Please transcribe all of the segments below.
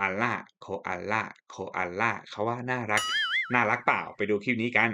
อาล่าโคอาล่าโคอาล่าเขาว่าน่ารัก น่ารักเปล่าไปดูคลิปนี้กัน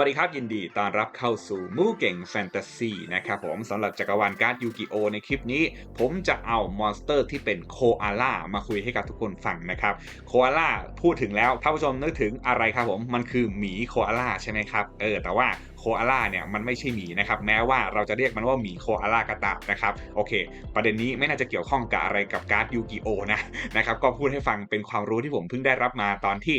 วัสดีครับยินดีต้อนรับเข้าสู่มูเก่งแฟนตาซีนะครับผมสำหรับจักรวาลการ์ดยูกิโอในคลิปนี้ ผมจะเอามอนสเตอร์ที่เป็นโคอาล่ามาคุยให้กับทุกคนฟังนะครับโคอาล่าพูดถึงแล้วท่านผู้ชมนึกถึงอะไรครับผมมันคือหมีโคอาล่าใช่ไหมครับเออแต่ว่าโคอาล่าเนี่ยมันไม่ใช่หมีนะครับแม้ว่าเราจะเรียกมันว่าหมีโคอาล่ากระตามนะครับโอเค ประเด็นนี้ไม่น่าจะเกี่ยวข้องกับอะไรกับการ์ดยูกิโอนะนะครับก็พูดให้ฟังเป็นความรู้ที่ผมเพิ่งได้รับมาตอนที่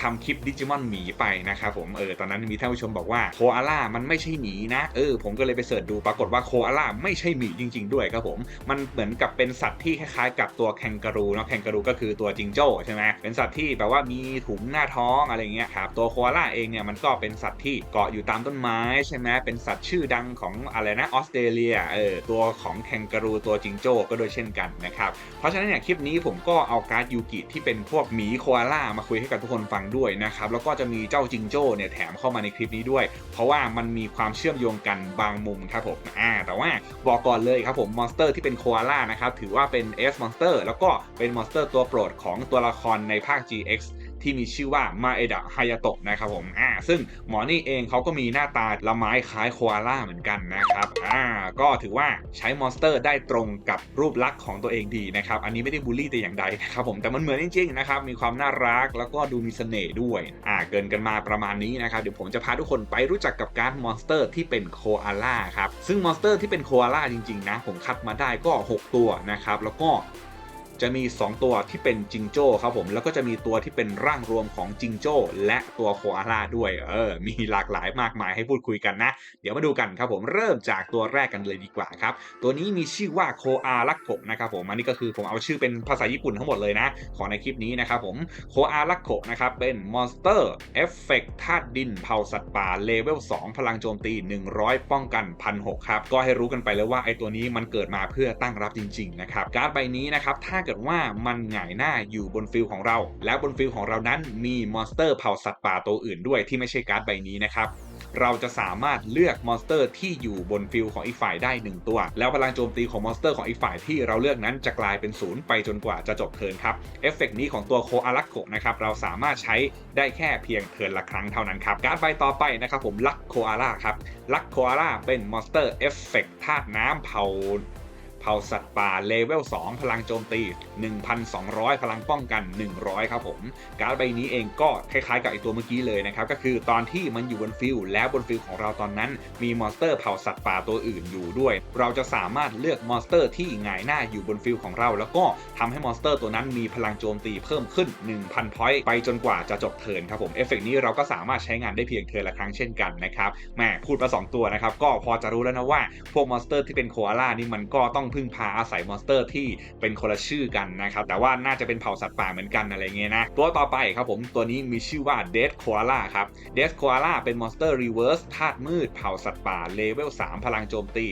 ทำคลิปดิจิมอนหมีไปนะครับผมเออตอนนั้นมีท่านผู้ชมบอกว่าโคอาล่ามันไม่ใช่หมีนะเออผมก็เลยไปเสิร์ชดูปรากฏว่าโคอาล่าไม่ใช่หมีจริง ๆ ด้วยครับผมมันเหมือนกับเป็นสัตว์ที่คล้ายๆ กับตัวแคนการูเนาะแคนการูก็คือตัวจิงโจ้ใช่ไหมเป็นสัตว์ที่แบบว่ามีถุงหน้าท้องอะไรเงี้ยครับตัวโคอาล่าเองเนี่ยมันก็เป็นสัตว์ที่เกาะอยู่ตามต้นไม้ใช่ไหมเป็นสัตว์ชื่อดังของอะไรนะออสเตรเลียเออตัวของแคนการูตัวจิงโจ้ก็โดยเช่นกันนะครับเพราะฉะนั้นเนี่ยคลิปนี้ผมก็เอาการ์ดยูกิที่เป็นพวกหมีโคอาล่ามาคุยให้กับทุกคนฟังด้วยนะครับแล้วก็จะมีเจ้าจิงโจ้เนี่ยแถมเข้ามาในคลิปนี้ด้วย เพราะว่ามันมีความเชื่อมโยงกันบางมุมครับผมอ่าแต่ว่าบอกก่อนเลยครับผมมอนสเตอร์ที่เป็นโคอาล่านะครับถือว่าเป็น S Monster แล้วก็เป็นมอนสเตอร์ตัวโปรดของตัวละครในภาค GX ที่มีชื่อว่ามาเอดะฮายาโตะนะครับผมอ่าซึ่งหมอนี่เองเขาก็มีหน้าตาละไม้คล้ายโคอาล่าเหมือนกันนะครับอ่าก็ถือว่าใช้มอนสเตอร์ได้ตรงกับรูปลักษณ์ของตัวเองดีนะครับอันนี้ไม่ได้บูลลี่แต่อย่างใดนะครับผมแต่มันเหมือนจริงๆนะครับมีความน่ารักแล้วก็ดูมีเสน่ห์ด้วยอ่าเกินกันมาประมาณนี้นะครับเดี๋ยวผมจะพาทุกคนไปรู้จักกับการ์ดมอนสเตอร์ที่เป็นโคอาล่าครับซึ่งมอนสเตอร์ที่เป็นโคอาล่าจริงๆนะผมคัดมาได้ก็ 6 ตัวนะครับแล้วก็ จะมี 2 ตัวที่เป็นจิงโจ้ครับผมแล้วก็จะมีตัวที่เป็นร่างรวมของจิงโจ้และตัวโคอาล่าด้วยเออมีหลากหลายมากมายให้พูดคุยกันนะ เดี๋ยวมาดูกันครับผมเริ่มจากตัวแรกกันเลยดีกว่าครับ ตัวนี้มีชื่อว่าโคอารักโกนะครับผมอันนี้ก็คือผมเอาชื่อเป็นภาษาญี่ปุ่นทั้งหมดเลยนะ ขอในคลิปนี้นะครับผมโคอารักโกนะครับเป็นมอนสเตอร์เอฟเฟกธาตุดินเผาสัตว์ป่าเลเวล2พลังโจมตี 100 ป้องกัน1,600ครับก็ให้รู้กันไปเลยว่าไอตัวนี้มันเกิดมาเพื่อตั้งรับจริงๆนะครับการ์ดใบนี้นะครับถ้าเกิดว่ามันหงายหน้าอยู่บนฟิลของเรา แล้วบนฟิลของเรานั้นมีมอนสเตอร์เผ่าสัตว์ป่าตัวอื่นด้วยที่ไม่ใช่การ์ดใบนี้นะครับเราจะสามารถเลือกมอนสเตอร์ที่อยู่บนฟิลของอีกฝ่ายได้ 1 ตัว แล้วพลังโจมตีของมอนสเตอร์ของอีกฝ่ายที่เราเลือกนั้นจะกลายเป็นศูนย์ไปจนกว่าจะจบเทิร์นครับ เอฟเฟกนี้ของตัวโคอารักโกนะครับ เราสามารถใช้ได้แค่เพียงเทิร์นละครั้งเท่านั้นครับ การ์ดใบต่อไปนะครับผมลักโคอาร่าครับ ลักโคอาร่าเป็นมอนสเตอร์เอฟเฟกธาตุน้ำเผา เผ่าสัตว์ป่าเลเวล 2 พลังโจมตี 1,200 พลังป้องกัน 100 ครับผม การ์ดใบนี้เองก็คล้ายๆกับไอตัวเมื่อกี้เลยนะครับ ก็คือตอนที่มันอยู่บนฟิลแล้วบนฟิลของเราตอนนั้น มีมอนสเตอร์เผ่าสัตว์ป่าตัวอื่นอยู่ด้วย เราจะสามารถเลือกมอนสเตอร์ที่หงายหน้าอยู่บนฟิลของเรา แล้วก็ทำให้มอนสเตอร์ตัวนั้นมีพลังโจมตีเพิ่มขึ้น 1,000 พอยต์ไปจนกว่าจะจบเทิร์นครับผมเอฟเฟกนี้เราก็สามารถใช้งานได้เพียงเทิร์นละครั้งเช่นกันนะครับแหมพูดมาสองตัวนะครับก็พอจะรู้แล้วนะว่าพวกมอนสเตอร์ที่เป็นโคอาล่านี่มันก็ต้องพึ่งพาอาศัยมอนสเตอร์ที่เป็นคนละชื่อกันนะครับ แต่ว่าน่าจะเป็นเผ่าสัตว์ป่าเหมือนกันอะไรเงี้ยนะ ตัวต่อไปครับผม ตัวนี้มีชื่อว่าเดสโคอาล่าครับเดสโคอาล่าเป็นมอนสเตอร์รีเวิร์สธาตุมืดเผ่าสัตว์ป่าเลเวล 3 พลังโจมตี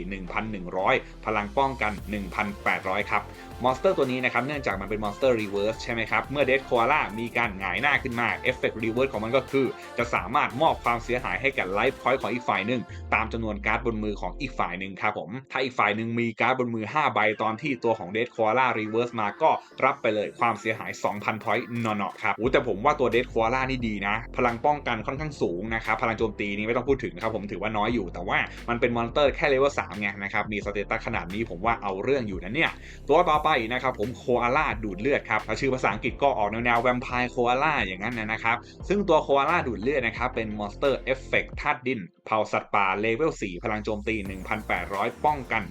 1,100 พลังป้องกัน 1,800 ครับมอนสเตอร์ตัวนี้นะครับ เนื่องจากมันเป็นมอนสเตอร์รีเวิร์สใช่ไหมครับ เมื่อเดดโคอาล่ามีการหงายหน้าขึ้นมาเอฟเฟกต์รีเวิร์สของมันก็คือ จะสามารถมอบความเสียหายให้กับไลฟ์พอยต์ของอีกฝ่ายหนึ่งตามจำนวนการ์ดบนมือของอีกฝ่ายหนึ่งครับผมถ้าอีกฝ่ายหนึ่งมีการ์ดบนมือ5 ใบตอนที่ตัวของเดดโคอาล่ารีเวิร์สมาก็รับไปเลยความเสียหาย 2,000 พอยต์นอๆครับโอ้แต่ผมว่าตัวเดดโคอาล่านี่ดีนะ พลังป้องกันค่อนข้างสูงนะครับพลังโจมตีนี่ไม่ต้องพูดถึงครับผมถือว่าน้อยอยู่แต่ว่ามันเป็นมอนสเตอร์แค่เลเวล3ไงนะครับมีสเตตัสขนาดนี้ผมว่าเอาเรื่องอยู่นะเนี่ยตัวต่อไปนะครับผมโคอาล่าดูดเลือดครับชื่อภาษาอังกฤษก็ออกแนวแนวแวมไพร์โคอาล่าอย่างนั้นนะครับซึ่งตัวโคอาล่าดูดเลือดนะครับเป็นมอนสเตอร์เอฟเฟกต์ธาตุดิน เผ่าสัตว์ป่าเลเวล 4 พลังโจมตี 1,800 ป้องกัน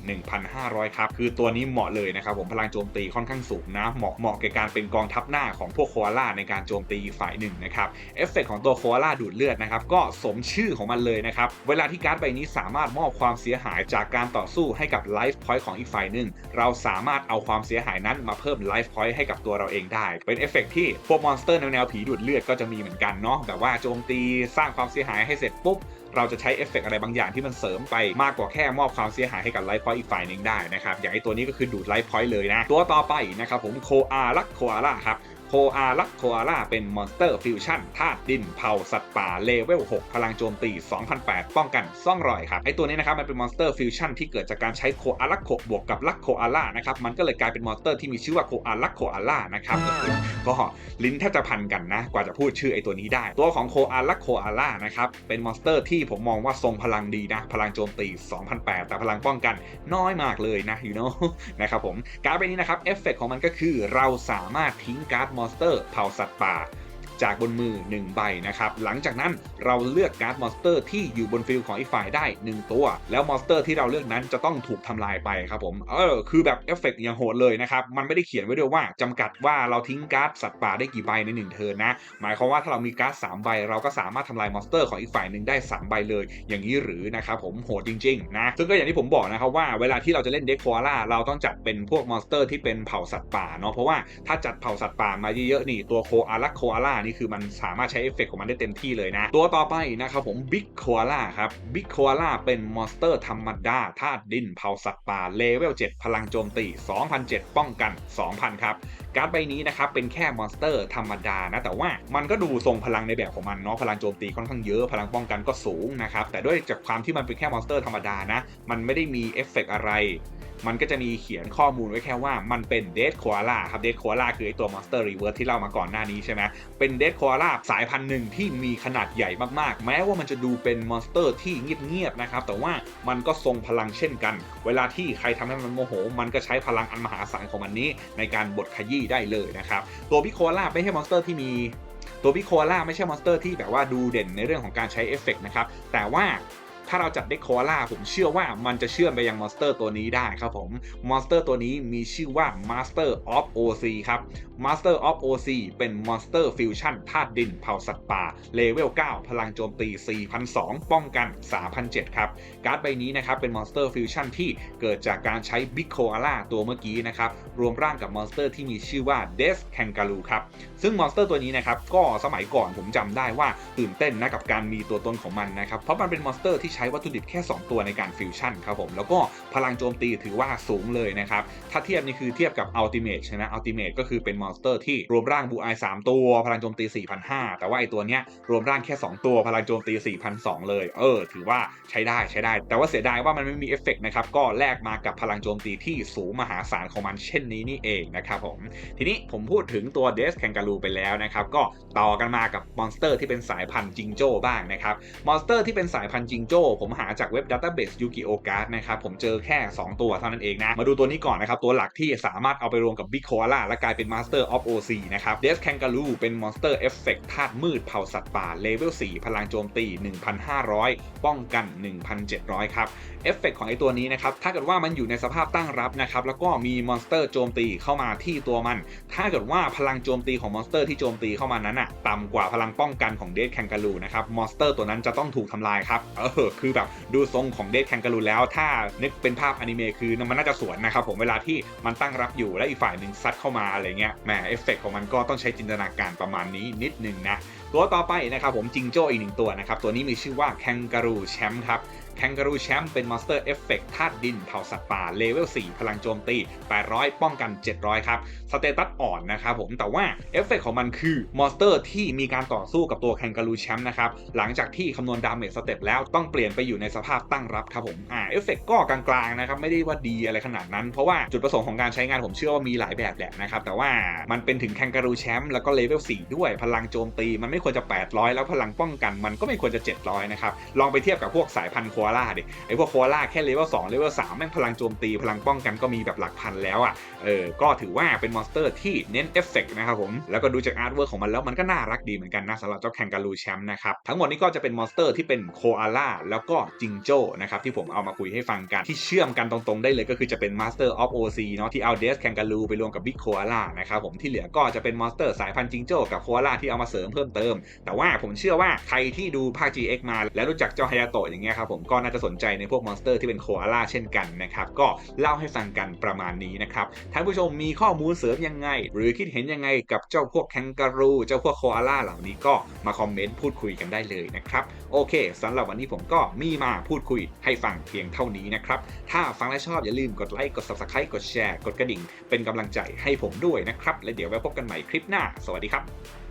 1,500 ครับ คือตัวนี้เหมาะเลยนะครับผมพลังโจมตีค่อนข้างสูงนะ เหมาะเหมาะแก่การเป็นกองทัพหน้าของพวกโคอาล่าในการโจมตีฝ่ายหนึ่งนะครับเอฟเฟกของตัวโคอาล่าดูดเลือดนะครับก็สมชื่อของมันเลยนะครับ เวลาที่การ์ดใบนี้สามารถมอบความเสียหายจากการต่อสู้ให้กับไลฟ์พอยต์ของอีกฝ่ายหนึ่งเราสามารถเอาความเสียหายนั้นมาเพิ่มไลฟ์พอยต์ให้กับตัวเราเองได้ เป็นเอฟเฟกที่พวกมอนสเตอร์แนวแนวผีดูดเลือดก็จะมีเหมือนกันเนาะแบบว่าโจมตีสร้างความเสียหายให้เสร็จปุ๊บ เราจะใช้เอฟเฟกอะไรบางอย่างที่มันเสริมไปมากกว่าแค่มอบความเสียหายให้กับไลฟ์พอยต์อีกฝ่ายหนึ่งได้นะครับอย่างไอตัวนี้ก็คือดูดไลฟ์พอยต์เลยนะ ตัวต่อไปนะครับผมโคอาลักโคอาล่าครับ โคอาลักโคอาล่าเป็นมอนสเตอร์ฟิวชั่นธาตุดินเผาสัตว์ป่าเลเวล 6 พลังโจมตี 2008 ป้องกันซ่องรอยครับไอตัวนี้นะครับมันเป็นมอนสเตอร์ฟิวชั่นที่เกิดจากการใช้โคอาลักโคบวกกับลักโคอาล่านะครับมันก็เลยกลายเป็นมอนสเตอร์ที่มีชื่อว่าโคอาลักโคอาล่านะครับก็ลิ้นแทบจะพันกันนะ กว่าจะพูดชื่อไอตัวนี้ได้ ตัวของโคอาลักโคอาล่านะครับเป็นมอนสเตอร์ที่ผมมองว่าทรงพลังดีนะ พลังโจมตี 2008 แต่พลังป้องกันน้อยมากเลยนะ you know นะครับผมการ์ดใบนี้นะครับเอฟเฟกของมันก็คือเราสามารถทิ้งการ์ดมอนสเตอร์เผ่าสัตว์ป่า จากบนมือ 1 ใบนะครับ หลังจากนั้นเราเลือกการ์ดมอนสเตอร์ที่อยู่บนฟิลของอีกฝ่ายได้ 1 ตัว แล้วมอนสเตอร์ที่เราเลือกนั้นจะต้องถูกทำลายไปครับผม เออ คือแบบเอฟเฟกต์อย่างโหดเลยนะครับ มันไม่ได้เขียนไว้ด้วยว่าจำกัดว่าเราทิ้งการ์ดสัตว์ป่าได้กี่ใบใน 1 เทิร์นนะ หมายความว่าถ้าเรามีการ์ด3ใบ เราก็สามารถทำลายมอนสเตอร์ของอีกฝ่ายหนึ่งได้ 3 ใบเลย อย่างนี้หรือนะครับผมโหดจริงๆนะซึ่งก็อย่างที่ผมบอกนะครับว่าเวลาที่เราจะเล่นเด็กคอาล่าเราต้องจัดเป็นพวกมอนสเตอร์ที่เป็นเผ่าสัตว์ป่าเนาะเพราะว่าถ้าจัดเผ่าสัตว์ป่ามาเยอะๆนี่ตัวโคอาลักโคอาล่านี่คือมันสามารถใช้เอฟเฟกต์ของมันได้เต็มที่เลยนะ ตัวต่อไปนะครับผมบิ๊กโคอาล่าครับบิ๊กโคอาล่าเป็นมอนสเตอร์ธรรมดาธาตุดินเผาสัตว์ป่าเลเวล7พลังโจมตี 2007 ป้องกัน 2,000 ครับ การ์ดใบนี้นะครับเป็นแค่มอนสเตอร์ธรรมดานะแต่ว่ามันก็ดูทรงพลังในแบบของมันเนาะพลังโจมตีค่อนข้างเยอะพลังป้องกันก็สูงนะครับแต่ด้วยจากความที่มันเป็นแค่มอนสเตอร์ธรรมดานะมันไม่ได้มีเอฟเฟกต์อะไร มันก็จะมีเขียนข้อมูลไว้แค่ว่ามันเป็นเดดโคอาล่าครับเดดโคอาล่าคือไอตัวมอนสเตอร์รีเวิร์สที่เล่ามาก่อนหน้านี้ใช่ไหมเป็นเดดโคอาล่าสายพันธุ์หนึ่งที่มีขนาดใหญ่มากๆ แม้ว่ามันจะดูเป็นมอนสเตอร์ที่เงียบๆนะครับแต่ว่ามันก็ทรงพลังเช่นกัน เวลาที่ใครทำให้มันโมโห มันก็ใช้พลังอันมหาศาลของมันนี้ในการบดขยี้ได้เลยนะครับ ตัวพิโคอล่าไม่ใช่มอนสเตอร์ที่มีตัวพิโคอล่าไม่ใช่มอนสเตอร์ที่แบบว่าดูเด่นในเรื่องของการใช้เอฟเฟกต์นะครับแต่ว่า ถ้าเราจัดเด็กโคอาล่าผมเชื่อว่ามันจะเชื่อมไปยังมอนสเตอร์ตัวนี้ได้ครับผมมอนสเตอร์ตัวนี้มีชื่อว่า Master of OC ครับ Master of OC เป็นมอนสเตอร์ฟิวชั่นธาตุดินเผ่าสัตว์ป่าเลเวล 9 พลังโจมตี 4,002 ป้องกัน 3,007 ครับ การ์ดใบนี้นะครับเป็นมอนสเตอร์ฟิวชั่นที่เกิดจากการใช้บิ๊กโคอาล่าตัวเมื่อกี้นะครับ รวมร่างกับมอนสเตอร์ที่มีชื่อว่าเดสแคนการูครับ ซึ่งมอนสเตอร์ตัวนี้นะครับก็สมัยก่อนผมจำได้ว่าตื่นเต้นนะกับการมีตัวตนของมันนะครับเพราะมันเป็นมอนสเตอร์ที่ใช้วัตถุดิบแค่ 2 ตัวในการฟิวชั่นครับผมแล้วก็พลังโจมตีถือว่าสูงเลยนะครับ ถ้าเทียบนี่คือเทียบกับอัลติเม e ใช่ไหมอัลติเม e ก็คือเป็นมอนสเตอร์ที่รวมร่างบูไอ3ตัวพลังโจมตี 4,500 แต่ว่าไอตัวเนี้ยรวมร่างแค่ 2 ตัวพลังโจมตี 4,200 เลย เออ ถือว่าใช้ได้ใช้ได้ แต่ว่าเสียดายว่ามันไม่มีเอฟเฟกต์นะครับ ก็แลกมากับพลังโจมตีที่สูงมหาศาลของมันเช่นนี้นี่เองนะครับผม ทีนี้ผมพูดถึงตัวเดสแคนการูไปแล้วนะครับ ก็ต่อกันมากับมอนสเตอร์ที่เป็นสายพันธุ์จิงโจ้บ้างนะครับ มอนสเตอร์ที่เป็นสายพันธุ์จิงโจ้ผมหาจากเว็บ Database Yu-Gi-Oh! Card นะครับผมเจอแค่ 2 ตัวเท่านั้นเองนะ มาดูตัวนี้ก่อนนะครับ ตัวหลักที่สามารถเอาไปรวมกับ Big Koala และกลายเป็น Master of OC นะครับเดสแคนการูเป็นมอนสเตอร์เอฟเฟกต์ธาตุมืดเผ่าสัตว์ป่าเลเวล4พลังโจมตี 1,500 ป้องกัน 1,700 ครับเอฟเฟกของไอตัวนี้นะครับถ้าเกิดว่ามันอยู่ในสภาพตั้งรับนะครับแล้วก็มีมอนสเตอร์โจมตีเข้ามาที่ตัวมัน ถ้าเกิดว่าพลังโจมตีของมอนสเตอร์ที่โจมตีเข้ามานั้นอะต่ำกว่าพลังป้องกันของเดดแคนการูนะครับมอนสเตอร์ตัวนั้นจะต้องถูกทำลายครับเออคือแบบดูทรงของเดทแคนการูแล้ว ถ้านึกเป็นภาพอนิเมะคือมันน่าจะสวนนะครับผมเวลาที่มันตั้งรับอยู่และอีกฝ่ายหนึ่งซัดเข้ามาอะไรเงี้ยแหมเอฟเฟกของมันก็ต้องใช้จินตนาการประมาณนี้นิดนึงนะตัวต่อไปนะครับผมจิงโจ้อีกหนึ่งตัวนะครับตัวนี้มีชื่อว่าแคนการูแชมป์ครับ แคนการูแชมป์เป็นมอนสเตอร์เอฟเฟกต์ธาตุดินเผ่าสัตว์ป่าเลเวล 4 พลังโจมตี 800 ป้องกัน 700 ครับ สเตตัสอ่อนนะครับผม แต่ว่าเอฟเฟกต์ของมันคือมอนสเตอร์ที่มีการต่อสู้กับตัวแคนการูแชมป์นะครับ หลังจากที่คำนวณดาเมจสเต็ปแล้วต้องเปลี่ยนไปอยู่ในสภาพตั้งรับครับผมอ่าเอฟเฟกต์ก็กลางๆนะครับ ไม่ได้ว่าดีอะไรขนาดนั้น เพราะว่าจุดประสงค์ของการใช้งานผมเชื่อว่ามีหลายแบบแหละนะครับ แต่ว่ามันเป็นถึงแคนการูแชมป์แล้วก็เลเวล 4 ด้วย พลังโจมตี มันไม่ควรจะ 800 แล้วพลังป้องกันมันก็ไม่ควรจะ 700 นะครับ ลองไปเทียบกับพวกสายพันธุ์อาล่าดิไอพวกโคอาล่าแค่เลเวล2เลเวล3แม่งพลังโจมตีพลังป้องกันก็มีแบบหลักพันแล้วอะเออก็ถือว่าเป็นมอนสเตอร์ที่เน้นเอฟเฟกต์นะครับผมแล้วก็ดูจากอาร์ตเวิร์กของมันแล้วมันก็น่ารักดีเหมือนกันนะสำหรับเจ้าแคนการูแชมป์นะครับทั้งหมดนี้ก็จะเป็นมอนสเตอร์ที่เป็นโคอาล่าแล้วก็จิงโจ้นะครับที่ผมเอามาคุยให้ฟังกันที่เชื่อมกันตรงๆได้เลยก็คือจะเป็น Master of OC เนาะที่เอาเดสแคนการูไปรวมกับบิ๊กโคอาล่านะครับผมที่เหลือก็จะเป็นมอนสเตอร์สายพันธุ์จิงโจ้กับโคอาล่าที่เอามาเสริมเพิ่มเติม แต่ว่าผมเชื่อว่าใครที่ดูภาค GX มา แล้วรู้จักเจ้าไฮยาโตะอย่างเงี้ยครับผมก็น่าจะสนใจในพวกมอนสเตอร์ที่เป็นโคอาล่าเช่นกันนะครับก็เล่าให้ฟังกันประมาณนี้นะครับท่านผู้ชมมีข้อมูลเสริมยังไง หรือคิดเห็นยังไงกับเจ้าพวกแคนการูเจ้าพวกโคอาล่าเหล่านี้ก็มาคอมเมนต์พูดคุยกันได้เลยนะครับโอเคสำหรับวันนี้ผมก็มีมาพูดคุยให้ฟังเพียงเท่านี้นะครับถ้าฟังและชอบอย่าลืมกดไลค์กด subscribe กดแชร์กดกระดิ่ง เป็นกำลังใจให้ผมด้วยนะครับ และเดี๋ยวไว้พบกันใหม่คลิปหน้า สวัสดีครับ